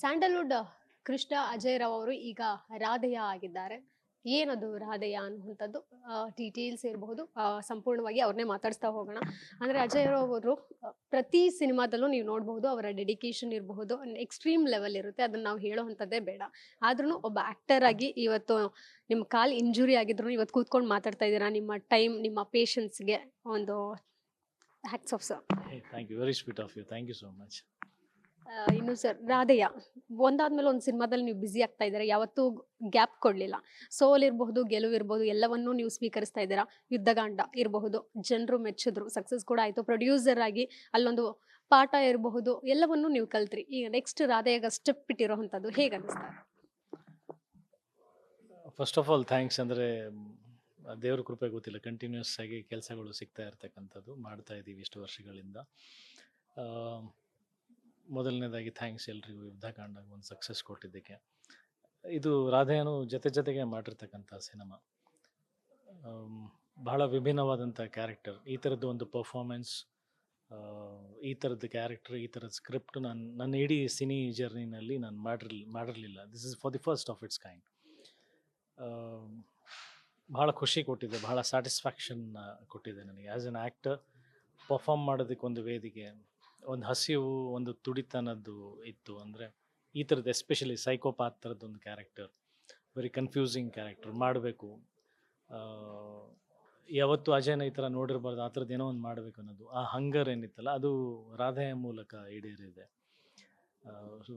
Sandalwood Krishna Ajay Rao ಅವರು ಈಗ ರಾಧೆಯ ಆಗಿದ್ದಾರೆ. ಏನದು ರಾಧೆಯ ಅನ್ನುವಂಥದ್ದು? ಡೀಟೇಲ್ಸ್ ಇರಬಹುದು. ಸಂಪೂರ್ಣವಾಗಿ ಅವ್ರನ್ನೇ ಮಾತಾಡಿಸ್ತಾ ಹೋಗೋಣ. ಅಂದ್ರೆ ಅಜಯ್ ರಾವ್ ಅವರು ಪ್ರತಿ ಸಿನಿಮಾದಲ್ಲೂ ನೀವು ನೋಡಬಹುದು, ಅವರ ಡೆಡಿಕೇಶನ್ ಇರಬಹುದು ಎಕ್ಸ್ಟ್ರೀಮ್ ಲೆವೆಲ್ ಇರುತ್ತೆ. ಅದನ್ನ ನಾವು ಹೇಳೋವಂಥದ್ದೇ ಬೇಡ. ಆದ್ರೂ ಒಬ್ಬ ಆಕ್ಟರ್ ಆಗಿ ಇವತ್ತು ನಿಮ್ಮ ಕಾಲು ಇಂಜುರಿ ಆಗಿದ್ರು ಇವತ್ತು ಕೂತ್ಕೊಂಡು ಮಾತಾಡ್ತಾ ಇದ್ದೀರಾ? ನಿಮ್ಮ ಟೈಮ್ ನಿಮ್ಮ ಪೇಷನ್ಸ್ಗೆ ಒಂದು hats off sir thank you very sweet of you thank you so much ಇನ್ನು ಸರ್, ರಾಧೆಯ, ಒಂದಾದ್ಮೇಲೆ ಒಂದು ಸಿನಿಮಾದಲ್ಲಿ ನೀವು ಬ್ಯುಸಿ ಆಗ್ತಾ ಇದ್ದೀರಾ? ಯಾವತ್ತೂ ಗ್ಯಾಪ್ ಕೊಡಲಿಲ್ಲ. ಸೋಲ್ ಇರಬಹುದು, ಗೆಲುವು ಇರಬಹುದು, ಎಲ್ಲವನ್ನೂ ನೀವು ಸ್ವೀಕರಿಸ್ತಾ ಇದ್ದೀರಾ? ಯುದ್ಧಗಾಂಡ ಇರಬಹುದು, ಜನರು ಮೆಚ್ಚಿದ್ರು ಸಕ್ಸಸ್ ಕೂಡ ಆಯಿತು. ಪ್ರೊಡ್ಯೂಸರ್ ಆಗಿ ಅಲ್ಲೊಂದು ಪಾಠ ಇರಬಹುದು, ಎಲ್ಲವನ್ನೂ ನೀವು ಕಲ್ತ್ರಿ. ಈಗ ನೆಕ್ಸ್ಟ್ ರಾಧೆಯಾಗ ಸ್ಟೆಪ್ ಇಟ್ಟಿರೋವಂಥದ್ದು ಹೇಗೆ ಅನಿಸ್ತಾ ಫಸ್ಟ್ ಆಫ್ ಆಲ್ ಥ್ಯಾಂಕ್ಸ್ ಅಂದರೆ, ದೇವ್ರ ಕೃಪೆ ಗೊತ್ತಿಲ್ಲ. ಕಂಟಿನ್ಯೂಸ್ ಆಗಿ ಕೆಲಸಗಳು ಸಿಗ್ತಾ ಇರ್ತಕ್ಕಂಥದ್ದು ಮಾಡ್ತಾ ಇದ್ದೀವಿ ಇಷ್ಟು ವರ್ಷಗಳಿಂದ. ಮೊದಲನೇದಾಗಿ ಥ್ಯಾಂಕ್ಸ್ ಎಲ್ರಿಗೂ ಯುದ್ಧಕಾಂಡ ಒಂದು ಸಕ್ಸಸ್ ಕೊಟ್ಟಿದ್ದಕ್ಕೆ. ಇದು ರಾಧೆಯನು ಜೊತೆ ಜೊತೆಗೆ ಮಾಡಿರ್ತಕ್ಕಂಥ ಸಿನಿಮಾ ಬಹಳ ವಿಭಿನ್ನವಾದಂಥ ಕ್ಯಾರೆಕ್ಟರ್ ಈ ಥರದ್ದು ಒಂದು ಪರ್ಫಾರ್ಮೆನ್ಸ್ ಈ ಥರದ್ದು ಕ್ಯಾರೆಕ್ಟರ್ ಈ ಥರದ ಸ್ಕ್ರಿಪ್ಟ್ ನಾನು, ನನ್ನ ಇಡೀ ಸಿನಿ ಜರ್ನಿನಲ್ಲಿ ನಾನು ಮಾಡಿರ್ಲಿ, ಮಾಡಿರಲಿಲ್ಲ. This is for the first of its kind ಭಾಳ ಖುಷಿ ಕೊಟ್ಟಿದೆ, ಬಹಳ ಸ್ಯಾಟಿಸ್ಫ್ಯಾಕ್ಷನ್ ಕೊಟ್ಟಿದೆ ನನಗೆ. ಆ್ಯಸ್ ಎನ್ ಆ್ಯಕ್ಟರ್ ಪರ್ಫಾರ್ಮ್ ಮಾಡೋದಕ್ಕೆ ಒಂದು ವೇದಿಕೆ ಒಂದು ಹಸಿವು, ಒಂದು ತುಡಿತನದ್ದು ಇತ್ತು ಅಂದರೆ ಈ ಥರದ್ದು ಎಸ್ಪೆಷಲಿ ಸೈಕೋಪಾತ್ ಥರದ್ದು ಒಂದು ಕ್ಯಾರೆಕ್ಟರ್ ವೆರಿ ಕನ್ಫ್ಯೂಸಿಂಗ್ ಕ್ಯಾರೆಕ್ಟರ್ ಮಾಡಬೇಕು ಯಾವತ್ತು ಅಜಯನ ಈ ಥರ ನೋಡಿರಬಾರ್ದು, ಆ ಥರದ್ದು ಏನೋ ಒಂದು ಮಾಡಬೇಕು ಅನ್ನೋದು. ಆ ಹಂಗರ್ ಏನಿತ್ತಲ್ಲ, ಅದು ರಾಧೆಯ ಮೂಲಕ ಈಡೇರಿದೆ.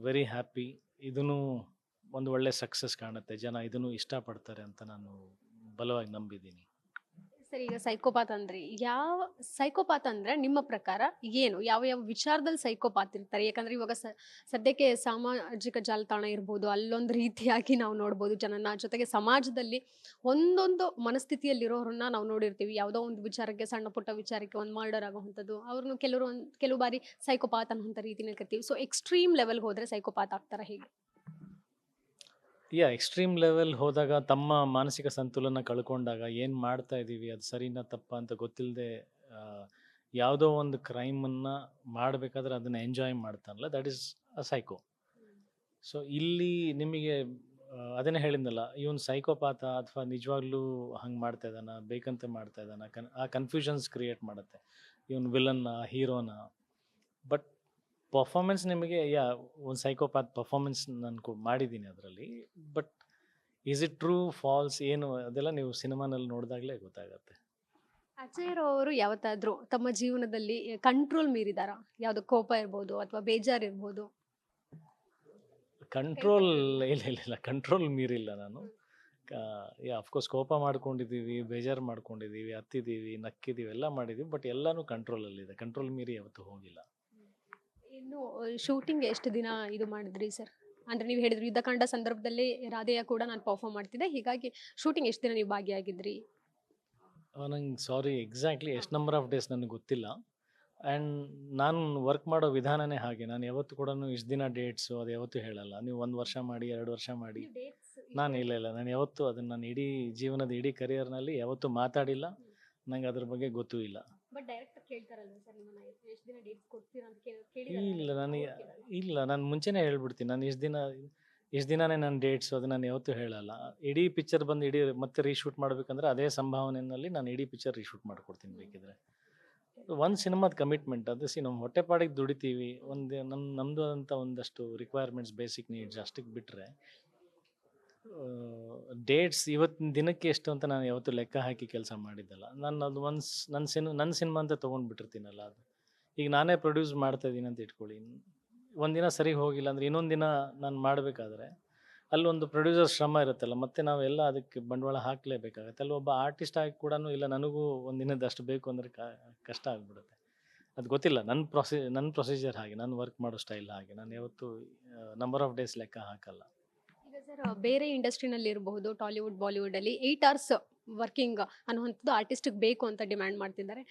ವೆರಿ ಹ್ಯಾಪಿ ಇದನ್ನು ಒಂದು ಒಳ್ಳೆ ಸಕ್ಸಸ್ ಕಾಣುತ್ತೆ. ಜನ ಇದನ್ನು ಇಷ್ಟಪಡ್ತಾರೆ ಅಂತ ನಾನು ಬಲವಾಗಿ ನಂಬಿದ್ದೀನಿ. ಸರ್, ಈಗ ಸೈಕೋಪಾತ್ ಅಂದ್ರೆ. ಯಾವ ಸೈಕೋಪಾತ್ ಅಂದ್ರೆ ನಿಮ್ಮ ಪ್ರಕಾರ ಏನು? ಯಾವ ಯಾವ ವಿಚಾರದಲ್ಲಿ ಸೈಕೋಪಾತ್ ಇರ್ತಾರೆ? ಯಾಕಂದ್ರೆ ಇವಾಗ ಸದ್ಯಕ್ಕೆ ಸಾಮಾಜಿಕ ಜಾಲತಾಣ ಇರ್ಬೋದು, ಅಲ್ಲೊಂದು ರೀತಿಯಾಗಿ ನಾವು ನೋಡ್ಬೋದು ಜನನ. ಜೊತೆಗೆ ಸಮಾಜದಲ್ಲಿ ಒಂದೊಂದು ಮನಸ್ಥಿತಿಯಲ್ಲಿರೋರನ್ನ ನಾವು ನೋಡಿರ್ತೀವಿ. ಯಾವುದೋ ಒಂದು ವಿಚಾರಕ್ಕೆ, ಸಣ್ಣ ಪುಟ್ಟ ವಿಚಾರಕ್ಕೆ ಒಂದು ಮರ್ಡರ್ ಆಗುವಂಥದ್ದು ಅವ್ರನ್ನ ಕೆಲವರು ಒಂದು, ಕೆಲವು ಬಾರಿ ಸೈಕೋಪಾತ್ ಅನ್ನುವಂಥ ರೀತಿನಲ್ಲಿ ಕರಿತೀವಿ. ಸೊ ಎಕ್ಸ್ಟ್ರೀಮ್ ಲೆವೆಲ್ಗೆ ಹೋದ್ರೆ ಸೈಕೋಪಾತ್ ಆಗ್ತಾರೆ ಹೇಗೆ? ಯಾ ಎಕ್ಸ್ಟ್ರೀಮ್ ಲೆವೆಲ್ ಹೋದಾಗ ತಮ್ಮ ಮಾನಸಿಕ ಸಂತುಲನ ಕಳ್ಕೊಂಡಾಗ ಏನು ಮಾಡ್ತಾ ಇದ್ದೀವಿ ಅದು ಸರಿನಾ ತಪ್ಪ ಅಂತ ಗೊತ್ತಿಲ್ಲದೆ ಯಾವುದೋ ಒಂದು ಕ್ರೈಮನ್ನು ಮಾಡಬೇಕಾದ್ರೆ ಅದನ್ನು enjoy ಮಾಡ್ತಾನಲ್ಲ? That is a psycho so ಇಲ್ಲಿ ನಿಮಗೆ ಅದನ್ನೇ ಹೇಳಿದ್ನಲ್ಲ, ಇವನು ಸೈಕೋಪಾತ ಅಥವಾ ನಿಜವಾಗ್ಲೂ ಹಂಗೆ ಮಾಡ್ತಾ ಇದ್ದಾನ? ಬೇಕಂತ ಮಾಡ್ತಾ ಇದ್ದಾನ? ಕನ್, ಆ ಕನ್ಫ್ಯೂಷನ್ಸ್ ಕ್ರಿಯೇಟ್ ಮಾಡುತ್ತೆ. ಇವನು ವಿಲನ್ನ ಹೀರೋನ ಬಟ್ ಪರ್ಫಾರ್ಮೆನ್ಸ್ ನಿಮಗೆ ಯಾ ಒಂದು ಸೈಕೋಪಾತ್ ಪರ್ಫಾರ್ಮೆನ್ಸ್ ನಾನು ಕೊ- ಮಾಡಿದ್ದೀನಿ ಅದರಲ್ಲಿ. But is it true false ಏನು ಅದೆಲ್ಲ ನೀವು ಸಿನಿಮಾನಲ್ಲಿ ನೋಡಿದಾಗಲೇ ಗೊತ್ತಾಗತ್ತೆ. ಅಜಯ್ ಅವರು ಯಾವತ್ತಾದ್ರೂ ತಮ್ಮ ಜೀವನದಲ್ಲಿ ಕಂಟ್ರೋಲ್ ಮೀರಿದಾರ? ಯಾವ್ದು ಕೋಪ ಇರ್ಬೋದು ಅಥವಾ ಬೇಜಾರು ಇರ್ಬೋದು? ಕಂಟ್ರೋಲ್ ಇಲ್ಲ ಇಲ್ಲ ಇಲ್ಲ ಕಂಟ್ರೋಲ್ ಮೀರಿಲ್ಲ ನಾನು. ಯಾ ಅಫ್ಕೋರ್ಸ್ ಕೋಪ ಮಾಡ್ಕೊಂಡಿದ್ದೀವಿ ಬೇಜಾರು ಮಾಡ್ಕೊಂಡಿದ್ದೀವಿ ಹತ್ತಿದ್ದೀವಿ ನಕ್ಕಿದ್ದೀವಿ ಎಲ್ಲ ಮಾಡಿದ್ದೀವಿ ಬಟ್ ಎಲ್ಲನೂ ಕಂಟ್ರೋಲಲ್ಲಿದೆ ಕಂಟ್ರೋಲ್ ಮೀರಿ ಯಾವತ್ತೂ ಹೋಗಿಲ್ಲ. ಇನ್ನು ಶೂಟಿಂಗ್ ಎಷ್ಟು ದಿನ ಇದು ಮಾಡಿದ್ರಿ ಸರ್ ಅಂದ್ರೆ ನೀವು ಹೇಳಿದ್ರಿ ಯುದ್ಧಕಾಂಡ ಸಂದರ್ಭದಲ್ಲಿ ರಾಧೆಯ ಕೂಡ ನಾನು ಪರ್ಫಾರ್ಮ್ ಮಾಡ್ತಿದ್ದೆ ಹೀಗಾಗಿ ಶೂಟಿಂಗ್ ಎಷ್ಟು ದಿನ ನೀವು ಭಾಗಿಯಾಗಿದ್ರಿ? ನಂಗೆ ಸಾರಿ ಎಕ್ಸಾಕ್ಟ್ಲಿ ಎಷ್ಟು ನಂಬರ್ ಆಫ್ ಡೇಸ್ ನನಗೆ ಗೊತ್ತಿಲ್ಲ. ಆ್ಯಂಡ್ ನಾನು ವರ್ಕ್ ಮಾಡೋ ವಿಧಾನನೇ ಹಾಗೆ ನಾನು ಯಾವತ್ತು ಕೂಡ ಇಷ್ಟು ದಿನ ಡೇಟ್ಸು ಅದು ಯಾವತ್ತೂ ಹೇಳಲ್ಲ. ನೀವು ಒಂದು ವರ್ಷ ಮಾಡಿ ಎರಡು ವರ್ಷ ಮಾಡಿ. ನಾನು ಇಲ್ಲ ಇಲ್ಲ ನಾನು ಯಾವತ್ತೂ ಅದನ್ನು ನಾನು ಇಡೀ ಜೀವನದ ಇಡೀ ಕರಿಯರ್ನಲ್ಲಿ ಯಾವತ್ತೂ ಮಾತಾಡಿಲ್ಲ. ನಂಗೆ ಅದ್ರ ಬಗ್ಗೆ ಗೊತ್ತೂ ಇಲ್ಲ. ಬಟ್ ಡೈರೆಕ್ಟ್ ಕೇಳ್ತಾರಲ್ವ ಸರ್ ನಿಮ್ಮನ್ನ ಎಷ್ಟು ದಿನ ಡೇಟ್ಸ್ ಕೊಡ್ತೀರಾ ಅಂತ ಇಲ್ಲ ನಾನು ಇಲ್ಲ ನಾನು ಮುಂಚೆನೇ ಹೇಳ್ಬಿಡ್ತೀನಿ. ನಾನು ಇಷ್ಟು ದಿನ ಇಷ್ಟು ದಿನನೇ ನಾನು ಡೇಟ್ಸ್ ಅದು ನಾನು ಯಾವತ್ತೂ ಹೇಳಲ್ಲ. ಇಡೀ ಪಿಕ್ಚರ್ ಬಂದು ಇಡೀ ಮತ್ತೆ ರೀಶೂಟ್ ಮಾಡಬೇಕಂದ್ರೆ ಅದೇ ಸಂಭಾವನೆಯಲ್ಲಿ ನಾನು ಇಡೀ ಪಿಕ್ಚರ್ ರೀಶೂಟ್ ಮಾಡ್ಕೊಡ್ತೀನಿ ಬೇಕಿದ್ರೆ. ಒಂದು ಸಿನಿಮಾದ ಕಮಿಟ್ಮೆಂಟ್ ಅದು ಸಿ ನಮ್ಮ ಹೊಟ್ಟೆಪಾಡಿಗೆ ದುಡಿತೀವಿ. ಒಂದು ನಮ್ಮ ನಮ್ಮದು ಅಂತ ಒಂದಷ್ಟು ರಿಕ್ವೈರ್ಮೆಂಟ್ಸ್ ಬೇಸಿಕ್ ನೀಡ್ಸ್ ಅಷ್ಟಕ್ಕೆ ಬಿಟ್ಟರೆ ಡೇಟ್ಸ್ ಇವತ್ತಿನ ದಿನಕ್ಕೆ ಎಷ್ಟು ಅಂತ ನಾನು ಯಾವತ್ತೂ ಲೆಕ್ಕ ಹಾಕಿ ಕೆಲಸ ಮಾಡಿದ್ದಲ್ಲ. ನಾನು ಅದು ಒನ್ಸ್ ನನ್ನ ಸಿನ್ ನನ್ನ ಸಿನಿಮಾ ಅಂತ ತೊಗೊಂಡ್ಬಿಟ್ಟಿರ್ತೀನಲ್ಲ ಅದು. ಈಗ ನಾನೇ ಪ್ರೊಡ್ಯೂಸ್ ಮಾಡ್ತಾ ಇದ್ದೀನಿ ಅಂತ ಇಟ್ಕೊಳ್ಳಿ. ಒಂದಿನ ಸರಿ ಹೋಗಿಲ್ಲ ಅಂದರೆ ಇನ್ನೊಂದು ದಿನ ನಾನು ಮಾಡಬೇಕಾದ್ರೆ ಅಲ್ಲೊಂದು ಪ್ರೊಡ್ಯೂಸರ್ ಶ್ರಮ ಇರುತ್ತಲ್ಲ, ಮತ್ತೆ ನಾವೆಲ್ಲ ಅದಕ್ಕೆ ಬಂಡವಾಳ ಹಾಕಲೇಬೇಕಾಗತ್ತೆ. ಅಲ್ಲಿ ಒಬ್ಬ ಆರ್ಟಿಸ್ಟ್ ಆಗಿ ಕೂಡ ಇಲ್ಲ, ನನಗೂ ಒಂದು ದಿನದಷ್ಟು ಬೇಕು ಅಂದರೆ ಕಷ್ಟ ಆಗಿಬಿಡುತ್ತೆ. ಅದು ಗೊತ್ತಿಲ್ಲ ನನ್ನ ಪ್ರೊಸಿ ನನ್ನ ಪ್ರೊಸೀಜರ್ ಹಾಗೆ, ನಾನು ವರ್ಕ್ ಮಾಡೋ ಸ್ಟೈಲ್ ಹಾಗೆ. ನಾನು ಯಾವತ್ತೂ ನಂಬರ್ ಆಫ್ ಡೇಸ್ ಲೆಕ್ಕ ಹಾಕಲ್ಲ. ಸರ್ ಬೇರೆ ಇಂಡಸ್ಟ್ರಿನಲ್ಲಿ ಇರಬಹುದು ಟಾಲಿವುಡ್ ಬಾಲಿವುಡ್ ಅಲ್ಲಿ ಏಟ್ ಅವರ್ಸ್ ವರ್ಕಿಂಗ್ ಅನ್ನುವಂಥದ್ದು ಆರ್ಟಿಸ್ಟಿಗೆ ಬೇಕು ಅಂತ ಡಿಮ್ಯಾಂಡ್ ಮಾಡ್ತಿದ್ದಾರೆ.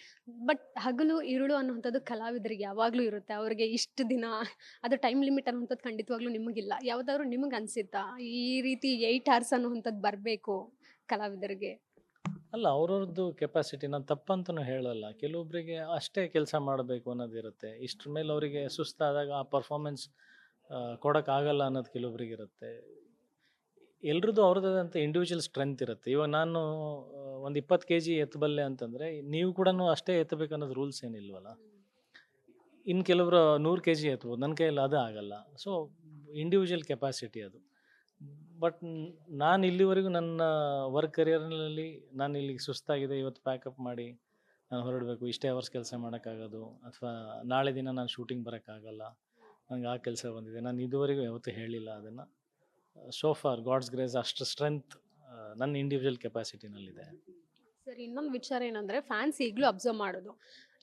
ಬಟ್ ಹಗಲು, ಇರುಳು ಅನ್ನುವಂಥದ್ದು ಕಲಾವಿದರಿಗೆ ಯಾವಾಗಲೂ ಇರುತ್ತೆ. ಅವ್ರಿಗೆ ಇಷ್ಟು ದಿನ, ಅದು ಟೈಮ್ ಲಿಮಿಟ್ ಅನ್ನುವಂಥದ್ದು ಖಂಡಿತವಾಗ್ಲೂ ನಿಮಗಿಲ್ಲ. ಯಾವ್ದಾದ್ರು ನಿಮಗೆ ಅನಿಸುತ್ತಾ? ಈ ರೀತಿ ಏಯ್ಟ್ ಅವರ್ಸ್ ಅನ್ನುವಂಥದ್ದು ಬರಬೇಕು ಕಲಾವಿದರಿಗೆ? ಅಲ್ಲ, ಅವ್ರವ್ರದ್ದು ಕೆಪಾಸಿಟಿ ನಾನು ತಪ್ಪಂತನೂ ಹೇಳಲ್ಲ. ಕೆಲವೊಬ್ಬರಿಗೆ ಅಷ್ಟೇ ಕೆಲಸ ಮಾಡಬೇಕು ಅನ್ನೋದಿರುತ್ತೆ ಇಷ್ಟ್ರ ಮೇಲೆ ಅವರಿಗೆ ಸುಸ್ತಾದಾಗ ಆ ಪರ್ಫಾರ್ಮೆನ್ಸ್ ಕೊಡೋಕ್ಕಾಗಲ್ಲ ಅನ್ನೋದು ಕೆಲವೊಬ್ರಿಗೆ ಇರುತ್ತೆ. ಎಲ್ರದ್ದು ಅವ್ರದ್ದಾದಂಥ ಇಂಡಿವಿಜುವಲ್ ಸ್ಟ್ರೆಂತ್ ಇರುತ್ತೆ. ಇವಾಗ ನಾನು ಒಂದು ಇಪ್ಪತ್ತು ಕೆ ಜಿ ಎತ್ತಬಲ್ಲೆ ಅಂತಂದರೆ, ನೀವು ಕೂಡ ಅಷ್ಟೇ ಎತ್ತಬೇಕು ಅನ್ನೋದು ರೂಲ್ಸ್ ಏನಿಲ್ವಲ್ಲ? ಇನ್ನು ಕೆಲವರು ನೂರು ಕೆ ಜಿ ಎತ್ಬೋದು. ನನ್ನ ಕೈಯಲ್ಲಿ ಅದು ಆಗಲ್ಲ. ಸೊ ಇಂಡಿವಿಜುವಲ್ ಕೆಪಾಸಿಟಿ ಅದು. ಬಟ್ ನಾನು ಇಲ್ಲಿವರೆಗೂ ನನ್ನ ವರ್ಕ್ ಕರಿಯರ್ನಲ್ಲಿ ನಾನು ಇಲ್ಲಿಗೆ ಸುಸ್ತಾಗಿದೆ, ಇವತ್ತು ಪ್ಯಾಕಪ್ ಮಾಡಿ ನಾನು ಹೊರಡಬೇಕು, ಇಷ್ಟೇ ಅವರ್ಸ್ ಕೆಲಸ ಮಾಡೋಕ್ಕಾಗೋದು, ಅಥವಾ ನಾಳೆ ದಿನ ನಾನು ಶೂಟಿಂಗ್ ಬರೋಕ್ಕಾಗಲ್ಲ ನನಗೆ ಆ ಕೆಲಸ ಬಂದಿದೆ, ನಾನು ಇದುವರೆಗೂ ಯಾವತ್ತೂ ಹೇಳಿಲ್ಲ ಅದನ್ನು. ಸೋ ಫಾರ್ ಗಾಡ್ಸ್ ಗ್ರೇಸ್ ಅಷ್ಟು ಸ್ಟ್ರೆಂತ್ ನನ್ನ ಇಂಡಿವಿಜುವಲ್ ಕೆಪಾಸಿಟಿನಲ್ಲಿದೆ ಸರ್, ಇನ್ನೊಂದು ವಿಚಾರ ಏನಂದ್ರೆ ಫ್ಯಾನ್ಸ್ ಈಗಲೂ ಅಬ್ಸರ್ವ್ ಮಾಡೋದು.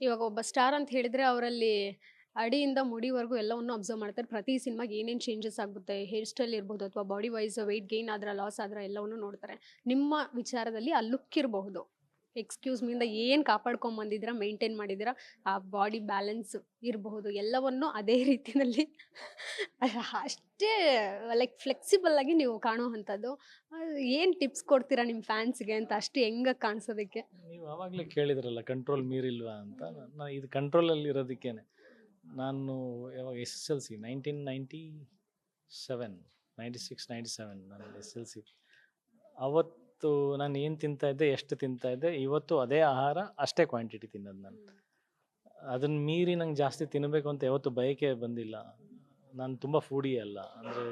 ಇವಾಗ ಒಬ್ಬ ಸ್ಟಾರ್ ಅಂತ ಹೇಳಿದ್ರೆ ಅವರಲ್ಲಿ ಅಡಿಯಿಂದ ಮುಡಿವರೆಗೂ ಎಲ್ಲವನ್ನು ಅಬ್ಸರ್ವ್ ಮಾಡ್ತಾರೆ. ಪ್ರತಿ ಸಿನಿಮಾಗೆ ಏನೇನು ಚೇಂಜಸ್ ಆಗುತ್ತೆ ಹೇರ್ ಸ್ಟೈಲ್ ಇರ್ಬೋದು ಅಥವಾ ಬಾಡಿ ವೈಸ್ ವೆಯ್ಟ್ ಗೈನ್ ಆದ್ರೆ ಲಾಸ್ ಆದ್ರೆ ಎಲ್ಲವನ್ನು ನೋಡ್ತಾರೆ. ನಿಮ್ಮ ವಿಚಾರದಲ್ಲಿ ಆ ಲುಕ್ ಇರಬಹುದು. ಎಕ್ಸ್ಕ್ಯೂಸ್ ಮಿಂದ ಏನು ಕಾಪಾಡ್ಕೊಂಬಂದಿದ್ದೀರಾ ಮೇಂಟೈನ್ ಮಾಡಿದ್ದೀರಾ, ಆ ಬಾಡಿ ಬ್ಯಾಲೆನ್ಸ್ ಇರಬಹುದು, ಎಲ್ಲವನ್ನು ಅದೇ ರೀತಿಯಲ್ಲಿ ಅಷ್ಟೇ ಲೈಕ್ ಫ್ಲೆಕ್ಸಿಬಲ್ ಆಗಿ ನೀವು ಕಾಣುವಂಥದ್ದು ಏನು ಟಿಪ್ಸ್ ಕೊಡ್ತೀರಾ ನಿಮ್ಮ ಫ್ಯಾನ್ಸ್ಗೆ ಅಂತ ಅಷ್ಟು ಹೆಂಗೆ ಕಾಣಿಸೋದಕ್ಕೆ? ನೀವು ಆವಾಗಲೇ ಕೇಳಿದ್ರಲ್ಲ ಕಂಟ್ರೋಲ್ ಮೀರಿಲ್ವಾ ಅಂತ. ನಾನು ಇದು ಕಂಟ್ರೋಲಲ್ಲಿ ಇರೋದಕ್ಕೇನೆ. ನಾನು ಯಾವಾಗ S S L C nineteen ninety seven ninety six ninety seven ನಾನು ಎಸ್ ಎಲ್ ಸಿ. ಅವತ್ತು ನಾನು ಏನು ತಿಂತಾ ಇದ್ದೆ, ಎಷ್ಟು ತಿಂತಾ ಇದ್ದೆ, ಇವತ್ತು ಅದೇ ಆಹಾರ, ಅಷ್ಟೇ ಕ್ವಾಂಟಿಟಿ ತಿನ್ನೋದು ನಾನು. ಅದನ್ನ ಮೀರಿ ನಂಗೆ ಜಾಸ್ತಿ ತಿನ್ನಬೇಕು ಅಂತ ಯಾವತ್ತು ಬಯಕೆ ಬಂದಿಲ್ಲ. ನಾನು ತುಂಬ ಫೂಡಿ ಅಲ್ಲ. ಅಂದರೆ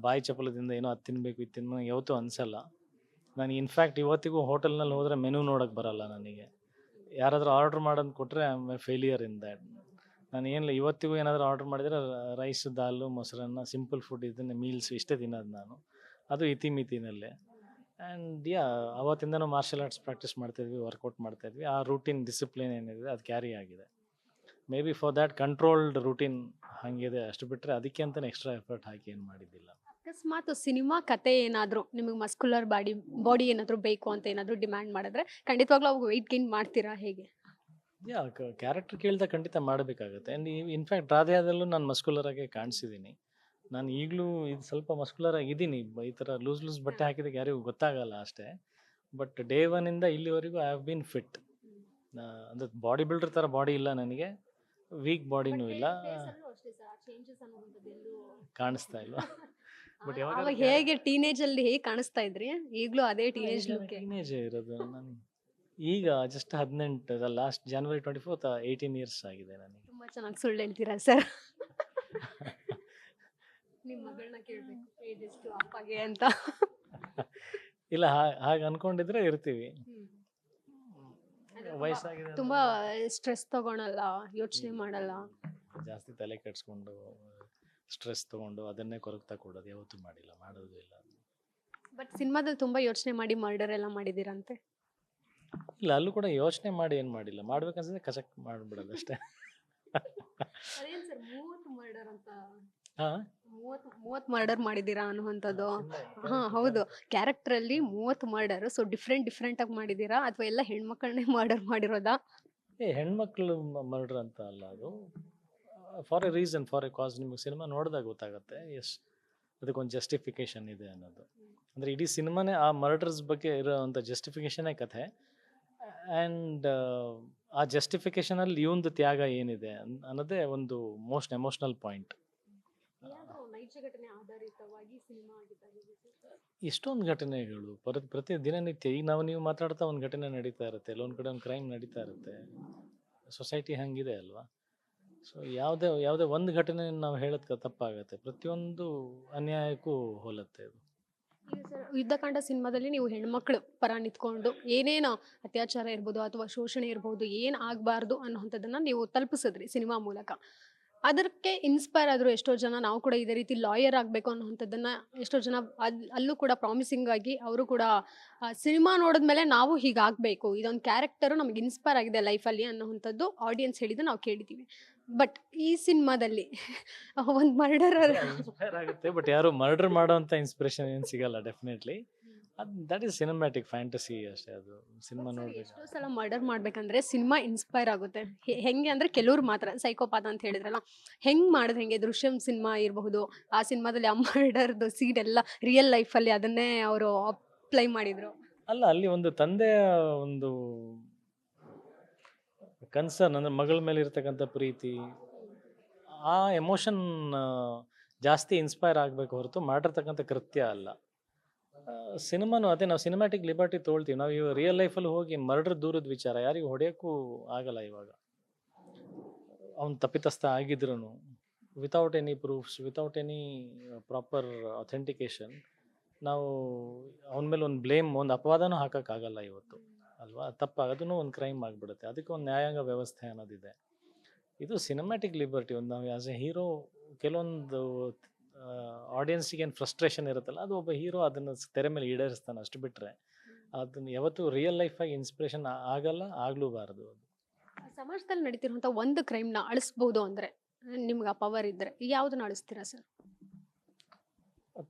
ಬಾಯಿ ಚಪಲದಿಂದ ಏನೋ ಅದು ತಿನ್ನಬೇಕು ಇದು ತಿನ್ನ ಯಾವತ್ತೂ ಅನಿಸಲ್ಲ. ನಾನು ಇನ್ಫ್ಯಾಕ್ಟ್ ಇವತ್ತಿಗೂ ಹೋಟೆಲ್ನಲ್ಲಿ ಹೋದರೆ ಮೆನು ನೋಡೋಕ್ಕೆ ಬರಲ್ಲ ನನಗೆ. ಯಾರಾದರೂ ಆರ್ಡ್ರ್ ಮಾಡೋದು ಕೊಟ್ಟರೆ ಐ ಫೇಲಿಯರ್ ಇನ್ ದ್ಯಾಟ್ ನಾನು ಏನಿಲ್ಲ ಇವತ್ತಿಗೂ ಏನಾದರೂ ಆರ್ಡ್ರ್ ಮಾಡಿದರೆ ರೈಸ್ ದಾಲು ಮೊಸರನ್ನ ಸಿಂಪಲ್ ಫುಡ್ ಇದನ್ನೇ ಮೀಲ್ಸ್ ಇಷ್ಟೇ ತಿನ್ನೋದು ನಾನು. ಅದು ಇತಿಮಿತಿನಲ್ಲೇ. ಆ್ಯಂಡ್ ಯಾ ಅವತ್ತಿಂದನೂ ಮಾರ್ಷಲ್ ಆರ್ಟ್ಸ್ ಪ್ರಾಕ್ಟೀಸ್ ಮಾಡ್ತಾಯಿದ್ವಿ ವರ್ಕೌಟ್ ಮಾಡ್ತಾಯಿದ್ವಿ ಆ ರೂಟೀನ್ ಡಿಸಿಪ್ಲಿನ್ ಏನಿದೆ ಅದು ಕ್ಯಾರಿ ಆಗಿದೆ. Maybe for that controlled routine ಹಾಗಿದೆ ಅಷ್ಟು ಬಿಟ್ಟರೆ ಅದಕ್ಕೆ ಅಂತಲೇ ಎಕ್ಸ್ಟ್ರಾ ಎಫರ್ಟ್ ಹಾಕಿ ಏನು ಮಾಡಿದ್ದಿಲ್ಲ. ಅಕಸ್ಮಾತ್ ಸಿನಿಮಾ ಕತೆ ಏನಾದರೂ ನಿಮಗೆ ಮಸ್ಕುಲರ್ ಬಾಡಿ ಬಾಡಿ ಏನಾದರೂ ಬೇಕು ಅಂತ ಏನಾದರೂ ಡಿಮ್ಯಾಂಡ್ ಮಾಡಿದ್ರೆ ಖಂಡಿತವಾಗ್ಲೂ ಅವಾಗ ವೆಯ್ಟ್ ಗೇನ್ ಮಾಡ್ತೀರಾ ಹೇಗೆ? ಯಾ ಕ್ಯಾರೆಕ್ಟರ್ ಕೇಳಿದಾಗ ಖಂಡಿತ ಮಾಡಬೇಕಾಗುತ್ತೆ. ಆ್ಯಂಡ್ ಇನ್ಫ್ಯಾಕ್ಟ್ ರಾಧೆಯಾದಲ್ಲೂ ನಾನು ಮಸ್ಕುಲರಾಗೆ ಆಗಿ ಕಾಣಿಸಿದ್ದೀನಿ ನಾನು ಈಗಲೂ ಇದು ಸ್ವಲ್ಪ ಮಸ್ಕುಲರ್ ಆಗಿದ್ದೀನಿ. ಈ ಥರ ಲೂಸ್ ಲೂಸ್ ಬಟ್ಟೆ ಹಾಕಿದಾಗ ಯಾರಿಗೂ ಗೊತ್ತಾಗಲ್ಲ ಅಷ್ಟೇ. ಬಟ್ ಡೇ ಒನ್ನಿಂದ ಇಲ್ಲಿವರೆಗೂ ಐ ಹ್ಯಾವ್ ಬೀನ್ ಫಿಟ್ ಅಂದರೆ ಬಾಡಿ ಬಿಲ್ಡರ್ ಥರ ಬಾಡಿ ಇಲ್ಲ ನನಗೆ. ವೀಕ್ ಬಾಡಿನೂ ಇಲ್ಲ. ಕಾಣಿಸ್ತಾ ಇಲ್ವಾ ಬಟ್ ಯಾವಾಗ ಅವಾಗ ಹೇಗೆ ಟೀನೇಜ್ ಅಲ್ಲಿ ಹೇಗೆ ಕಾಣಿಸ್ತಾ ಇದ್ರಿ? ಈಗಲೂ ಅದೇ ಟೀನೇಜ್ ಲುಕ್ ಟೀನೇಜ್ ಇರೋದು ನಾನು. ಈಗ ಜಸ್ಟ್ ಹದಿನೆಂಟು last January twenty fourth eighteen years ಆಗಿದೆ ನನಗೆ. ತುಂಬಾ ಚೆನ್ನಾಗಿ ಸುಳ್ಳು ಹೇಳ್ತೀರಾ ಸರ್ ನಿಮ್ಮ ಮಗಳನ್ನ ಕೇಳಬೇಕು. ಅಪ್ಪಗೆ ಅಂತ. ಇಲ್ಲ ಹಾಗೆ ಅನ್ಕೊಂಡಿದ್ರೆ ಇರ್ತೀವಿ. ವಯಸ್ಸಾಗಿದೆ ತುಂಬಾ ಸ್ಟ್ರೆಸ್ ತಗೊಳಲ್ಲ ಯೋಚನೆ ಮಾಡಲ್ಲ. ಜಾಸ್ತಿ ತಲೆ ಕೆಡ್ಸ್ಕೊಂಡು ಸ್ಟ್ರೆಸ್ ತಗೊಂಡು ಅದನ್ನೇ ಕೊರಗ್ತಾ ಕೊಡೋದು ಯಾವತ್ತೂ ಮಾಡಿಲ್ಲ ಮಾಡೋದು ಇಲ್ಲ. ಬಟ್ ಸಿನಿಮಾದಲ್ಲಿ ತುಂಬಾ ಯೋಚನೆ ಮಾಡಿ ಮರ್ಡರ್ ಎಲ್ಲ ಮಾಡಿದಿರಂತೆ ಇಲ್ಲ ಅಲ್ಲೂ ಕೂಡ ಯೋಚನೆ ಮಾಡಿ ಏನು ಮಾಡಿಲ್ಲ. ಮಾಡ್ಬೇಕನ್ಸಿದ್ರೆ ಕಸಕ್ ಮಾಡ್ಬಿಡೋದು ಅಷ್ಟೇ. ಮೂವತ್ತು ಮರ್ಡರ್ ಅಂತ? ಹಾಂ? ಮೂವತ್ತು ಮೂವತ್ತು ಮರ್ಡರ್ ಮಾಡಿದ್ದೀರಾ ಅನ್ನುವಂಥದ್ದು. ಹಾ ಹೌದು. ಕ್ಯಾರೆಕ್ಟರ್ ಅಲ್ಲಿ ಮೂವತ್ತು ಮರ್ಡರ್ ಸೊ ಡಿಫ್ರೆಂಟ್ ಡಿಫ್ರೆಂಟ್ ಆಗಿ ಮಾಡಿದ್ದೀರಾ? ಅಥವಾ ಎಲ್ಲ ಹೆಣ್ಮಕ್ಳನ್ನೇ ಮರ್ಡರ್ ಮಾಡಿರೋದಾ? ಏ ಹೆಣ್ಮಕ್ಳು ಮರ್ಡರ್ ಅಂತ ಅಲ್ಲ ಅದು. For a reason for a cause ನಿಮಗೆ ಸಿನಿಮಾ ನೋಡಿದಾಗ ಗೊತ್ತಾಗುತ್ತೆ. ಎಸ್ ಅದಕ್ಕೊಂದು ಜಸ್ಟಿಫಿಕೇಶನ್ ಇದೆ ಅನ್ನೋದು. ಅಂದರೆ ಇಡೀ ಸಿನಿಮಾನೇ ಆ ಮರ್ಡರ್ಸ್ ಬಗ್ಗೆ ಇರೋವಂಥ ಜಸ್ಟಿಫಿಕೇಶನೇ ಕಥೆ. ಆ್ಯಂಡ್ ಆ ಜಸ್ಟಿಫಿಕೇಶನಲ್ಲಿ ಇವಂದು ತ್ಯಾಗ ಏನಿದೆ ಅನ್- ಅನ್ನೋದೇ ಒಂದು ಮೋಸ್ಟ್ ಎಮೋಷ್ನಲ್ ಪಾಯಿಂಟ್ ನೈಜ ಘಟನೆ ಆಧಾರಿತವಾಗಿ ಸಿನಿಮಾ ಎಷ್ಟೊಂದು ಘಟನೆಗಳು. ಪರ ಪ್ರತಿ ದಿನನಿತ್ಯ ಈಗ ನಾವು ನೀವು ಮಾತಾಡ್ತಾ ಒಂದು ಘಟನೆ ನಡೀತಾ ಇರುತ್ತೆ ಎಲ್ಲೊಂದು ಕಡೆ ಒಂದು ಕ್ರೈಮ್ ನಡೀತಾ ಇರುತ್ತೆ. ಸೊಸೈಟಿ ಹಂಗಿದೆ ಅಲ್ವಾ? ಸೊ ಯಾವುದೇ ಯಾವುದೇ ಒಂದು ಘಟನೆ ನಾವು ಹೇಳೋದಕ್ಕೆ ತಪ್ಪಾಗತ್ತೆ. ಪ್ರತಿಯೊಂದು ಅನ್ಯಾಯಕ್ಕೂ ಹೋಲತ್ತೆ ಇದು ಯುದ್ಧಕಾಂಡ ಸಿನಿಮಾದಲ್ಲಿ ನೀವು ಹೆಣ್ಮಕ್ಳು ಪರ ನಿಂತ್ಕೊಂಡು ಏನೇನು ಅತ್ಯಾಚಾರ ಇರ್ಬೋದು ಅಥವಾ ಶೋಷಣೆ ಇರ್ಬೋದು ಏನು ಆಗಬಾರ್ದು ಅನ್ನೋಂಥದ್ದನ್ನು ನೀವು ತಲುಪಿಸಿದ್ರಿ ಸಿನಿಮಾ ಮೂಲಕ. ಅದಕ್ಕೆ ಇನ್ಸ್ಪೈರ್ ಆದರೂ ಎಷ್ಟೋ ಜನ, ನಾವು ಕೂಡ ಇದೇ ರೀತಿ ಲಾಯರ್ ಆಗಬೇಕು ಅನ್ನೋಂಥದ್ದನ್ನು ಎಷ್ಟೋ ಜನ ಅಲ್ಲಿ ಅಲ್ಲೂ ಕೂಡ ಪ್ರಾಮಿಸಿಂಗ್ ಆಗಿ ಅವರು ಕೂಡ ಸಿನಿಮಾ ನೋಡಿದ್ಮೇಲೆ ನಾವು ಹೀಗಾಗಬೇಕು. ಇದೊಂದು ಕ್ಯಾರೆಕ್ಟರು ನಮಗೆ ಇನ್ಸ್ಪೈರ್ ಆಗಿದೆ ಲೈಫಲ್ಲಿ ಅನ್ನೋವಂಥದ್ದು ಆಡಿಯನ್ಸ್ ಹೇಳಿದ್ದು ನಾವು ಕೇಳಿದ್ದೀವಿ ಬಟ್ ಈ ಸಿನಿಮಾದಲ್ಲಿ ಒಂದು ಮರ್ಡರ್ ಆಗುತ್ತೆ. ಬಟ್ ಯಾರು ಮರ್ಡರ್ ಮಾಡೋ ಅಂತ ಇನ್ಸ್ಪಿರೇಷನ್ ಏನು ಸಿಗಲ್ಲ ಡೆಫಿನೆಟ್ಲಿ ಅದು ದಟ್ ಈಸ್ ಸಿನಿಮ್ಯಾಟಿಕ್ ಫ್ಯಾಂಟಸಿ ಅಷ್ಟೇ ಅದು ಸಿನಿಮಾ ನೋಡ್ಬೇಕು ಎಷ್ಟೋ ಸಲ ಮರ್ಡರ್ ಮಾಡ್ಬೇಕಂದ್ರೆ ಸಿನಿಮಾ ಇನ್ಸ್ಪೈರ್ ಆಗುತ್ತೆ. ಹೆ- ಹೆಂಗೆ ಅಂದ್ರೆ ಕೆಲವ್ರು ಮಾತ್ರ ಸೈಕೋಪಾತ ಅಂತ ಹೇಳಿದ್ರಲ್ಲ ಹೆಂಗ್ ಮಾಡಿದ್ರೆ ಹೆಂಗೆ ದೃಶ್ಯಂ ಸಿನಿಮಾ ಇರಬಹುದು ಆ ಸಿನಿಮಾದಲ್ಲಿ ಆ ಮರ್ಡರ್ದು ಸೀಡ್ ಎಲ್ಲ ರಿಯಲ್ ಲೈಫಲ್ಲಿ ಅದನ್ನೇ ಅವರು ಅಪ್ಲೈ ಮಾಡಿದ್ರು. ಅಲ್ಲ ಅಲ್ಲಿ ಒಂದು ತಂದೆಯ ಒಂದು ಕನ್ಸರ್ನ್ ಅಂದ್ರೆ ಮಗಳ ಮೇಲೆ ಇರ್ತಕ್ಕಂಥ ಪ್ರೀತಿ ಆ ಎಮೋಷನ್ ಜಾಸ್ತಿ ಇನ್ಸ್ಪೈರ್ ಆಗಬೇಕು ಹೊರತು ಮಾಡಿರ್ತಕ್ಕಂಥ ಕೃತ್ಯ ಅಲ್ಲ. ಸಿನಿಮಾನು ಅದೇ ನಾವು ಸಿನಿಮ್ಯಾಟಿಕ್ ಲಿಬರ್ಟಿ ತೊಗೊಳ್ತೀವಿ ನಾವು ಇವಾಗ ರಿಯಲ್ ಲೈಫಲ್ಲಿ ಹೋಗಿ ಮರ್ಡರ್ ದೂರದ ವಿಚಾರ, ಯಾರಿಗೂ ಹೊಡೆಯೋಕ್ಕೂ ಆಗಲ್ಲ ಇವಾಗ. ಅವ್ನು ತಪ್ಪಿತಸ್ಥ ಆಗಿದ್ರು without any proofs without any proper authentication ನಾವು ಅವನ ಮೇಲೆ ಒಂದು ಬ್ಲೇಮ್ ಒಂದು ಅಪವಾದನೂ ಹಾಕೋಕ್ಕಾಗಲ್ಲ ಇವತ್ತು, ಅಲ್ವಾ? ತಪ್ಪಾಗೋದೂ ಒಂದು ಕ್ರೈಮ್ ಆಗಿಬಿಡುತ್ತೆ. ಅದಕ್ಕೆ ಒಂದು ನ್ಯಾಯಾಂಗ ವ್ಯವಸ್ಥೆ ಅನ್ನೋದಿದೆ. ಇದು ಸಿನಿಮ್ಯಾಟಿಕ್ ಲಿಬರ್ಟಿ ಒಂದು ನಾವು ಆ್ಯಸ್ ಎ ಹೀರೋ ಕೆಲವೊಂದು ಆಡಿಯನ್ಸಿಗೆ ಏನು ಫ್ರಸ್ಟ್ರೇಷನ್ ಇರುತ್ತಲ್ಲ ಅದು ಒಬ್ಬ ಹೀರೋ ಅದನ್ನು ತೆರೆ ಮೇಲೆ ಈಡೇರಿಸ್ತಾನೆ ಅಷ್ಟು ಬಿಟ್ಟರೆ ಅದನ್ನು ಯಾವತ್ತೂ ರಿಯಲ್ ಲೈಫಾಗಿ ಇನ್ಸ್ಪಿರೇಷನ್ ಆಗಲ್ಲ ಆಗ್ಲೂಬಾರ್ದು ಅದು. ಸಮಾಜದಲ್ಲಿ ನಡೀತಿರುವಂಥ ಒಂದು ಕ್ರೈಮ್ನ ಅಳಿಸ್ಬೋದು ಅಂದರೆ ನಿಮ್ಗೆ ಆ ಪವರ್ ಇದ್ದರೆ ಯಾವುದನ್ನ ಅಳಿಸ್ತೀರಾ ಸರ್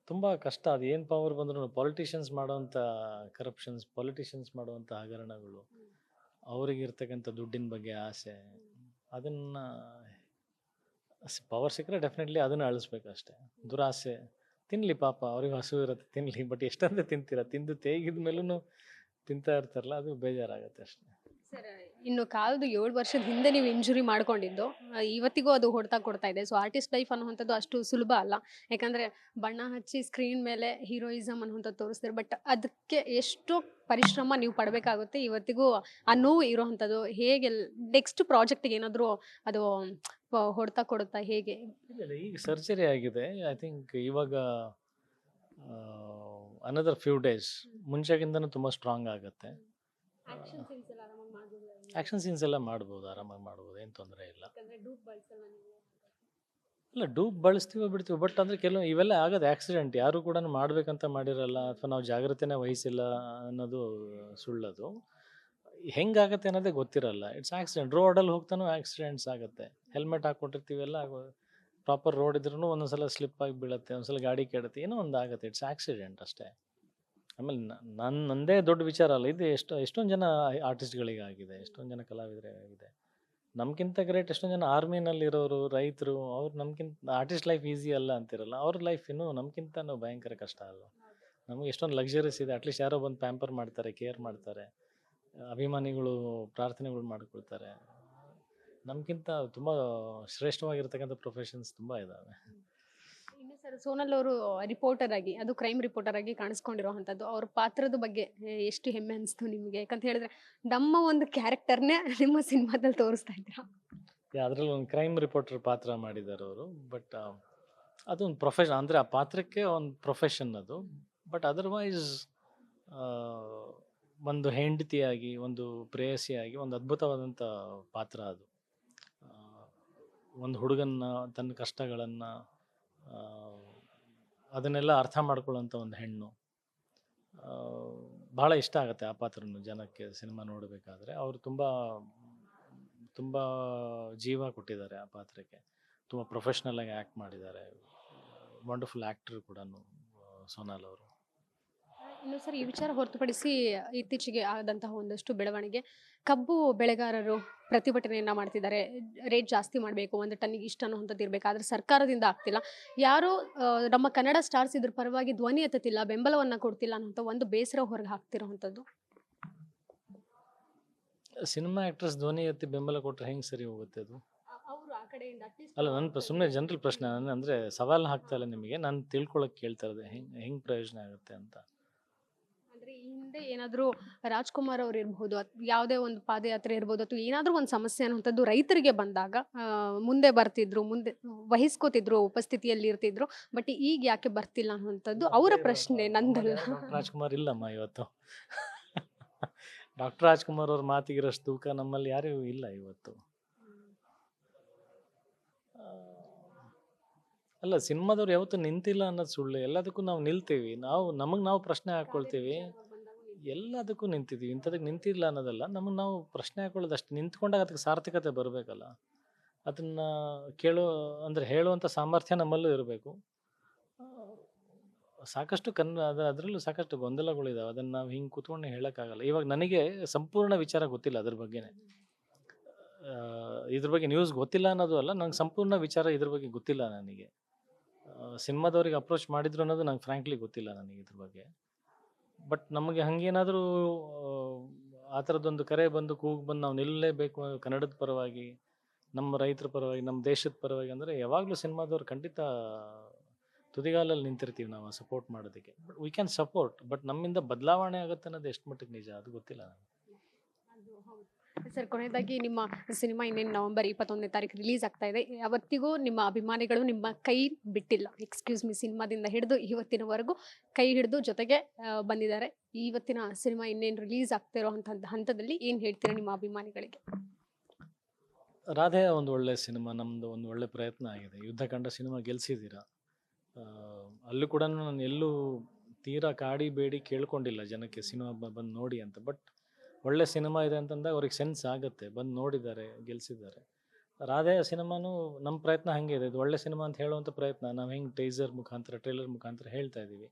ತುಂಬ ಕಷ್ಟ. ಅದು ಏನು ಪವರ್ ಬಂದ್ರು ಪಾಲಿಟಿಷಿಯನ್ಸ್ ಮಾಡುವಂಥ ಕರಪ್ಷನ್ಸ್ ಪಾಲಿಟಿಷಿಯನ್ಸ್ ಮಾಡುವಂಥ ಹಗರಣಗಳು ಅವರಿಗಿರ್ತಕ್ಕಂಥ ದುಡ್ಡಿನ ಬಗ್ಗೆ ಆಸೆ ಅದನ್ನು ಪವರ್ ಸಿಕ್ಕರೆ ಡೆಫಿನೆಟ್ಲಿ ಅದನ್ನು ಅಳಿಸ್ಬೇಕು ಅಷ್ಟೇ. ದುರಾಸೆ. ತಿನ್ನಲಿ ಪಾಪ, ಅವ್ರಿಗೆ ಹಸು ಇರುತ್ತೆ ತಿನ್ನಲಿ ಬಟ್ ಎಷ್ಟಂದ್ರೆ ತಿಂತೀರ? ತಿಂದು ತೇಗಿದ ಮೇಲೂ ತಿಂತಾ ಇರ್ತಾರಲ್ಲ, ಅದು ಬೇಜಾರಾಗುತ್ತೆ ಅಷ್ಟೇ. ಇನ್ನು ಕಾಲದು ಏಳು ವರ್ಷದ ಹಿಂದೆ ನೀವು ಇಂಜುರಿ ಮಾಡ್ಕೊಂಡಿದ್ದು ಆ, ಇವತ್ತಿಗೂ ಅದು ಹೊಡ್ತಾ ಕೊಡ್ತಾ ಇದೆ. ಸೊ ಆರ್ಟಿಸ್ಟ್ ಲೈಫ್ ಅನ್ನುವಂಥದ್ದು ಅಷ್ಟು ಸುಲಭ ಅಲ್ಲ. ಯಾಕಂದ್ರೆ ಬಣ್ಣ ಹಚ್ಚಿ ಸ್ಕ್ರೀನ್ ಮೇಲೆ ಹೀರೋಯಿಸಮ್ ಅನ್ನುವಂಥದ್ದು ತೋರಿಸ್ತಾರೆ. ಬಟ್ ಅದಕ್ಕೆ ಎಷ್ಟು ಪರಿಶ್ರಮ ನೀವು ಪಡಬೇಕಾಗುತ್ತೆ ಇವತ್ತಿಗೂ ಆ ನೋವು ಇರೋವಂಥದ್ದು. ಹೇಗೆ ನೆಕ್ಸ್ಟ್ ಪ್ರಾಜೆಕ್ಟ್ಗೆ ಏನಾದರೂ ಅದು ಆ, ಹೊಡ್ತಾ ಕೊಡುತ್ತಾ ಹೇಗೆ? ಇಲ್ಲ ಇಲ್ಲ, ಈಗ ಸರ್ಜರಿ ಆಗಿದೆ. ಐ ಥಿಂಕ್ ಇವಾಗ ಅನದರ್ ಫ್ಯೂ ಡೇಸ್ ಮುಂಚೆಗಿಂತನೂ ತುಂಬ ಸ್ಟ್ರಾಂಗ್ ಆಗುತ್ತೆ. ಆ್ಯಕ್ಷನ್ ಸೀನ್ಸ್ ಎಲ್ಲ ಮಾಡ್ಬೋದು ಆರಾಮಾಗಿ ಮಾಡ್ಬೋದು ಏನು ತೊಂದರೆ ಇಲ್ಲ. ಇಲ್ಲ ಡೂಬ್ ಬಳಸ್ತೀವೋ ಬಿಡ್ತೀವಿ ಬಟ್ ಅಂದರೆ ಕೆಲವು ಇವೆಲ್ಲ ಆಗೋದು ಆಕ್ಸಿಡೆಂಟ್ ಯಾರು ಕೂಡ ಮಾಡಬೇಕಂತ ಮಾಡಿರಲ್ಲ ಅಥವಾ ನಾವು ಜಾಗ್ರತೆನೇ ವಹಿಸಿಲ್ಲ ಅನ್ನೋದು ಸುಳ್ಳದು. ಹೆಂಗಾಗತ್ತೆ ಅನ್ನೋದೇ ಗೊತ್ತಿರಲ್ಲ. ಇಟ್ಸ್ ಆಕ್ಸಿಡೆಂಟ್ ರೋಡಲ್ಲಿ ಹೋಗ್ತಾನೂ ಆಕ್ಸಿಡೆಂಟ್ಸ್ ಆಗುತ್ತೆ. ಹೆಲ್ಮೆಟ್ ಹಾಕ್ಕೊಟ್ಟಿರ್ತೀವೆಲ್ಲ ಪ್ರಾಪರ್ ರೋಡ್ ಇದ್ರೂ ಒಂದೊಂದ್ಸಲ ಸ್ಲಿಪ್ ಆಗಿ ಬೀಳುತ್ತೆ ಒಂದ್ಸಲ ಗಾಡಿ ಕೆಡುತ್ತೆ ಏನೋ ಒಂದು ಆಗುತ್ತೆ. ಇಟ್ಸ್ ಆಕ್ಸಿಡೆಂಟ್ ಅಷ್ಟೇ. ಆಮೇಲೆ ನನ್ನ ನಂದೇ ದೊಡ್ಡ ವಿಚಾರ ಅಲ್ಲ. ಇದು ಎಷ್ಟು, ಎಷ್ಟೊಂದು ಜನ ಆರ್ಟಿಸ್ಟ್ಗಳಿಗೆ ಆಗಿದೆ ಎಷ್ಟೊಂದು ಜನ ಕಲಾವಿದರಿಗೆ ಆಗಿದೆ. ನಮ್ಗಿಂತ ಗ್ರೇಟ್ ಎಷ್ಟೊಂದು ಜನ ಆರ್ಮಿನಲ್ಲಿರೋರು ರೈತರು, ಅವ್ರು ನಮ್ಗಿಂತ ಆರ್ಟಿಸ್ಟ್ ಲೈಫ್ ಈಸಿ ಅಲ್ಲ ಅಂತಿರಲ್ಲ. ಅವ್ರ ಲೈಫ್ ಇನ್ನೂ ನಮ್ಗಿಂತನೂ ಭಯಂಕರ ಕಷ್ಟ ಅಲ್ಲ ನಮಗೆ ಎಷ್ಟೊಂದು ಲಕ್ಸುರೀಸ್ ಇದೆ. ಅಟ್ಲೀಸ್ಟ್ ಯಾರೋ ಬಂದು ಪ್ಯಾಂಪರ್ ಮಾಡ್ತಾರೆ ಕೇರ್ ಮಾಡ್ತಾರೆ, ಅಭಿಮಾನಿಗಳು, ಪ್ರಾರ್ಥನೆಗಳು ಮಾಡ್ಕೊಳ್ತಾರೆ. ನಮ್ಗಿಂತ ತುಂಬ ಶ್ರೇಷ್ಠವಾಗಿರ್ತಕ್ಕಂಥ ಪ್ರೊಫೆಷನ್ಸ್ ತುಂಬ ಇದ್ದಾವೆ ಸರ್, ಸೋನಲ್ ಅವರು ರಿಪೋರ್ಟರ್ ಆಗಿ, ಅದು ಕ್ರೈಮ್ ರಿಪೋರ್ಟರ್ ಆಗಿ ಕಾಣಿಸ್ಕೊಂಡಿರುವಂತದ್ದು ಅವ್ರ ಪಾತ್ರದ ಬಗ್ಗೆ ಎಷ್ಟು ಹೆಮ್ಮೆ ಅನಿಸ್ತು ನಿಮಗೆ? ಯಾಕಂತ ಹೇಳಿದ್ರೆ, ನಮ್ಮ ಒಂದು ಕ್ಯಾರೆಕ್ಟರ್ನೇ ನಿಮ್ಮ ಸಿನಿಮಾದಲ್ಲಿ ತೋರಿಸ್ತಾ ಇದ್ದೀರಾ? ಅದರಲ್ಲಿ ಒಂದು ಕ್ರೈಮ್ ರಿಪೋರ್ಟರ್ ಪಾತ್ರ ಮಾಡಿದ್ದಾರೆ ಅವರು. ಬಟ್ ಅದೊಂದು ಪ್ರೊಫೆಷನ್ ಅಂದರೆ ಆ ಪಾತ್ರಕ್ಕೆ ಒಂದು ಪ್ರೊಫೆಷನ್ ಅದು. ಬಟ್ ಅದರ್ವೈಸ್ ಒಂದು ಹೆಂಡತಿಯಾಗಿ, ಒಂದು ಪ್ರೇಯಸಿಯಾಗಿ, ಒಂದು ಅದ್ಭುತವಾದಂಥ ಪಾತ್ರ ಅದು. ಒಂದು ಹುಡುಗನ್ನ, ತನ್ನ ಕಷ್ಟಗಳನ್ನು ಅದನ್ನೆಲ್ಲ ಅರ್ಥ ಮಾಡ್ಕೊಳ್ಳೋಂಥ ಒಂದು ಹೆಣ್ಣು. ಭಾಳ ಇಷ್ಟ ಆಗುತ್ತೆ ಆ ಪಾತ್ರನು ಜನಕ್ಕೆ ಸಿನಿಮಾ ನೋಡಬೇಕಾದ್ರೆ. ಅವರು ತುಂಬ ತುಂಬ ಜೀವ ಕೊಟ್ಟಿದ್ದಾರೆ ಆ ಪಾತ್ರಕ್ಕೆ. ತುಂಬ ಪ್ರೊಫೆಷ್ನಲ್ ಆಗಿ ಆ್ಯಕ್ಟ್ ಮಾಡಿದ್ದಾರೆ. ವಂಡರ್ಫುಲ್ ಆ್ಯಕ್ಟ್ರ್ ಕೂಡ ಸೋನಾಲ್ ಅವರು. ಇನ್ನು ಸರ್ ಈ ವಿಚಾರ ಹೊರತುಪಡಿಸಿ ಇತ್ತೀಚೆಗೆ ಆದಂತಹ ಒಂದಷ್ಟು ಬೆಳವಣಿಗೆ. ಕಬ್ಬು ಬೆಳೆಗಾರರು ಪ್ರತಿಭಟನೆಯನ್ನ ಮಾಡ್ತಿದ್ದಾರೆ. ರೇಟ್ ಜಾಸ್ತಿ ಮಾಡಬೇಕು ಒಂದು ಟನ್ನಿಗೆ ಇಷ್ಟು ಅನ್ನುವಂಥದ್ದು ಇರಬೇಕು. ಆದರೆ ಸರ್ಕಾರದಿಂದ ಆಗ್ತಿಲ್ಲ. ಯಾರು ನಮ್ಮ ಕನ್ನಡ ಸ್ಟಾರ್ಸ್ ಇದ್ರ ಪರವಾಗಿ ಧ್ವನಿ ಎತ್ತುತ್ತಿಲ್ಲ ಬೆಂಬಲವನ್ನ ಕೊಡ್ತಿಲ್ಲ ಅನ್ನೋಂಥ ಒಂದು ಬೇಸರ ಹೊರಗೆ ಹಾಕ್ತಿರೋವಂಥದ್ದು ಸಿನಿಮಾ ಆಕ್ಟ್ರೆಸ್ ಧ್ವನಿ ಎತ್ತಿ ಬೆಂಬಲ ಕೊಟ್ಟರೆ ಹೆಂಗೆ ಸರಿ ಹೋಗುತ್ತೆ ಅದು? ಅವರು ಆ ಕಡೆಯಿಂದ ಅಲ್ಲ ನನ್ನ ಸುಮ್ಮನೆ ಜನರಲ್ ಪ್ರಶ್ನೆ ಅಂದರೆ ಸವಾಲು ಹಾಕ್ತಾ ಇಲ್ಲ ನಿಮಗೆ. ನಾನು ತಿಳ್ಕೊಳಕ್ಕೆ ಕೇಳ್ತಾ ಇರೋದು ಹೆಂಗೆ ಹೆಂಗೆ ಪ್ರಯೋಜನ ಆಗುತ್ತೆ ಅಂತ. ಅಂದ್ರೆ ಈ ಹಿಂದೆ ಏನಾದರೂ ರಾಜ್ಕುಮಾರ್ ಅವ್ರು ಇರಬಹುದು ಯಾವುದೇ ಒಂದು ಪಾದಯಾತ್ರೆ ಇರ್ಬೋದು ಅಥವಾ ಏನಾದರೂ ಒಂದು ಸಮಸ್ಯೆ ಅನ್ನುವಂಥದ್ದು ರೈತರಿಗೆ ಬಂದಾಗ ಆ, ಮುಂದೆ ಬರ್ತಿದ್ರು ಮುಂದೆ ವಹಿಸ್ಕೋತಿದ್ರು ಉಪಸ್ಥಿತಿಯಲ್ಲಿ ಇರ್ತಿದ್ರು ಬಟ್ ಈಗ ಯಾಕೆ ಬರ್ತಿಲ್ಲ ಅನ್ನುವಂಥದ್ದು ಅವರ ಪ್ರಶ್ನೆ ನಂದಲ್ಲ. ಡಾಕ್ಟರ್ ರಾಜ್ಕುಮಾರ್ ಇಲ್ಲಮ್ಮ ಇವತ್ತು. ಡಾಕ್ಟರ್ ರಾಜ್ಕುಮಾರ್ ಅವ್ರ ಮಾತಿಗಿರೋಷ್ಟು ತೂಕ ನಮ್ಮಲ್ಲಿ ಯಾರೂ ಇಲ್ಲ ಇವತ್ತು. ಆ, ಅಲ್ಲ ಸಿನಿಮಾದವ್ರು ಯಾವತ್ತೂ ನಿಂತಿಲ್ಲ ಅನ್ನೋದು ಸುಳ್ಳು. ಎಲ್ಲದಕ್ಕೂ ನಾವು ನಿಲ್ತೀವಿ. ನಾವು ನಮಗೆ ನಾವು ಪ್ರಶ್ನೆ ಹಾಕ್ಕೊಳ್ತೀವಿ ಎಲ್ಲದಕ್ಕೂ ನಿಂತಿದ್ದೀವಿ ಇಂಥದಕ್ಕೆ ನಿಂತಿಲ್ಲ ಅನ್ನೋದಲ್ಲ ನಮಗೆ ನಾವು ಪ್ರಶ್ನೆ ಹಾಕೊಳ್ಳೋದು ಅಷ್ಟು ನಿಂತ್ಕೊಂಡಾಗ ಅದಕ್ಕೆ ಸಾರ್ಥಕತೆ ಬರಬೇಕಲ್ಲ. ಅದನ್ನು ಕೇಳೋ ಅಂದರೆ ಹೇಳುವಂಥ ಸಾಮರ್ಥ್ಯ ನಮ್ಮಲ್ಲೂ ಇರಬೇಕು. ಸಾಕಷ್ಟು ಕನ್ ಅದ ಅದರಲ್ಲೂ ಸಾಕಷ್ಟು ಗೊಂದಲಗಳಿದಾವೆ. ಅದನ್ನು ನಾವು ಹಿಂಗೆ ಕೂತ್ಕೊಂಡು ಹೇಳೋಕ್ಕಾಗಲ್ಲ. ಇವಾಗ ನನಗೆ ಸಂಪೂರ್ಣ ವಿಚಾರ ಗೊತ್ತಿಲ್ಲ ಅದ್ರ ಬಗ್ಗೆನೇ. ಇದ್ರ ಬಗ್ಗೆ ನ್ಯೂಸ್ ಗೊತ್ತಿಲ್ಲ ಅನ್ನೋದು ಅಲ್ಲ. ನಂಗೆ ಸಂಪೂರ್ಣ ವಿಚಾರ ಇದ್ರ ಬಗ್ಗೆ ಗೊತ್ತಿಲ್ಲ ನನಗೆ. ಸಿನಿಮಾದವ್ರಿಗೆ ಅಪ್ರೋಚ್ ಮಾಡಿದ್ರು ಅನ್ನೋದು ನಂಗೆ ಫ್ರ್ಯಾಂಕ್ಲಿ ಗೊತ್ತಿಲ್ಲ ನನಗೆ ಇದ್ರ ಬಗ್ಗೆ. ಬಟ್ ನಮಗೆ ಹಂಗೇನಾದರೂ, ಆ ಥರದ್ದೊಂದು ಕರೆ ಬಂದು ಕೂಗು ಬಂದು ನಾವು ನಿಲ್ಲಲೇಬೇಕು ಕನ್ನಡದ ಪರವಾಗಿ ನಮ್ಮ ರೈತರ ಪರವಾಗಿ ನಮ್ಮ ದೇಶದ ಪರವಾಗಿ ಅಂದರೆ ಯಾವಾಗಲೂ ಸಿನಿಮಾದವ್ರು ಖಂಡಿತ ತುದಿಗಾಲಲ್ಲಿ ನಿಂತಿರ್ತೀವಿ ನಾವು ಸಪೋರ್ಟ್ ಮಾಡೋದಕ್ಕೆ. But we can support but ನಮ್ಮಿಂದ ಬದಲಾವಣೆ ಆಗುತ್ತೆ ಅನ್ನೋದು ಎಷ್ಟು ಮಟ್ಟಿಗೆ ನಿಜ ಅದು ಗೊತ್ತಿಲ್ಲ ನನಗೆ ಸರ್, ಕೊನೆಯದಾಗಿ ನಿಮ್ಮ ಸಿನಿಮಾ ಇನ್ನೇನು ನವೆಂಬರ್ ಇಪ್ಪತ್ತೊಂದನೇ ತಾರೀಕು ರಿಲೀಸ್ ಆಗ್ತಾ ಇದೆ. ಯಾವತ್ತಿಗೂ ನಿಮ್ಮ ಅಭಿಮಾನಿಗಳು ನಿಮ್ಮ ಕೈ ಬಿಟ್ಟಿಲ್ಲ. ಎಕ್ಸ್ಕ್ಯೂಸ್ ಮಿ ಸಿನಿಮಾದಿಂದ ಹಿಡಿದು ಇವತ್ತಿನವರೆಗೂ ಕೈ ಹಿಡಿದು ಜೊತೆಗೆ ಬಂದಿದ್ದಾರೆ. ಇವತ್ತಿನ ಸಿನಿಮಾ ಇನ್ನೇನು ರಿಲೀಸ್ ಆಗ್ತಿರೋ ಅಂತ ಹಂತದಲ್ಲಿ ಏನು ಹೇಳ್ತೀರಾ ನಿಮ್ಮ ಅಭಿಮಾನಿಗಳಿಗೆ? ರಾಧೆ, ಒಂದು ಒಳ್ಳೆ ಸಿನಿಮಾ ನಮ್ಮದು ಒಂದು ಒಳ್ಳೆ ಪ್ರಯತ್ನ ಆಗಿದೆ. ಯುದ್ಧ ಕಂಡ ಸಿನಿಮಾ ಗೆಲ್ಸಿದ್ದೀರಾ? ಅಲ್ಲೂ ಕೂಡ ನಾನು ಎಲ್ಲೂ ತೀರಾ ಕಾಡಿ ಬೇಡಿ ಕೇಳ್ಕೊಂಡಿಲ್ಲ ಜನಕ್ಕೆ ಸಿನಿಮಾ ಬಂದು ನೋಡಿ ಅಂತ. ಬಟ್ ಒಳ್ಳೆ ಸಿನಿಮಾ ಇದೆ ಅಂತಂದಾಗ ಅವ್ರಿಗೆ ಸೆನ್ಸ್ ಆಗುತ್ತೆ. ಬಂದು ನೋಡಿದ್ದಾರೆ ಗೆಲ್ಸಿದ್ದಾರೆ. ರಾಧೆ ಸಿನಿಮಾನೂ ನಮ್ಮ ಪ್ರಯತ್ನ ಹಾಗೆ ಇದೆ. ಇದು ಒಳ್ಳೆ ಸಿನಿಮಾ ಅಂತ ಹೇಳುವಂಥ ಪ್ರಯತ್ನ. ನಾವು ಹೆಂಗೆ ಟೀಸರ್ ಮುಖಾಂತರ ಟ್ರೈಲರ್ ಮುಖಾಂತರ ಹೇಳ್ತಾ ಇದ್ದೀವಿ.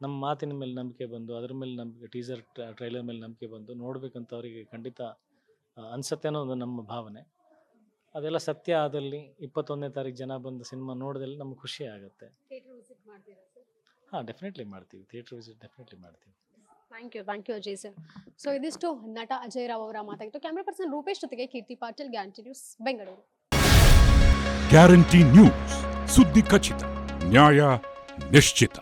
ನಮ್ಮ ಮಾತಿನ ಮೇಲೆ ನಂಬಿಕೆ ಬಂದು ಅದ್ರ ಮೇಲೆ ನಂಬಿಕೆ ಟೀಸರ್ ಟ್ರೈಲರ್ ಮೇಲೆ ನಂಬಿಕೆ ಬಂದು ನೋಡ್ಬೇಕಂತ ಅವರಿಗೆ ಖಂಡಿತ ಅನ್ನೋ ಅನ್ನೋದು ನಮ್ಮ ಭಾವನೆ. ಅದೆಲ್ಲ ಸತ್ಯ ಆದಲ್ಲಿ ಇಪ್ಪತ್ತೊಂದನೇ ತಾರೀಕು ಜನ ಬಂದು ಸಿನಿಮಾ ನೋಡಿದಲ್ಲಿ ನಮ್ಗೆ ಖುಷಿ ಆಗುತ್ತೆ. ಹಾಂ ಡೆಫಿನೆಟ್ಲಿ ಮಾಡ್ತೀವಿ. ಥಿಯೇಟ್ರ್ ವಿಸಿಟ್ ಡೆಫಿನೆಟ್ಲಿ ಮಾಡ್ತೀವಿ. Thank you thank you Ajay sir so ಇದಿಷ್ಟು ನಟ ಅಜಯ್ ರಾವ್ ಅವರ ಮಾತಾಗಿತ್ತು ಕ್ಯಾಮ್ರಾ ಪರ್ಸನ್ ರೂಪೇಶ್ ಜೊತೆಗೆ Keerthi Patil guarantee news Bengaluru guarantee news ಸುದ್ದಿ ಖಚಿತ, ನ್ಯಾಯ ನಿಶ್ಚಿತ.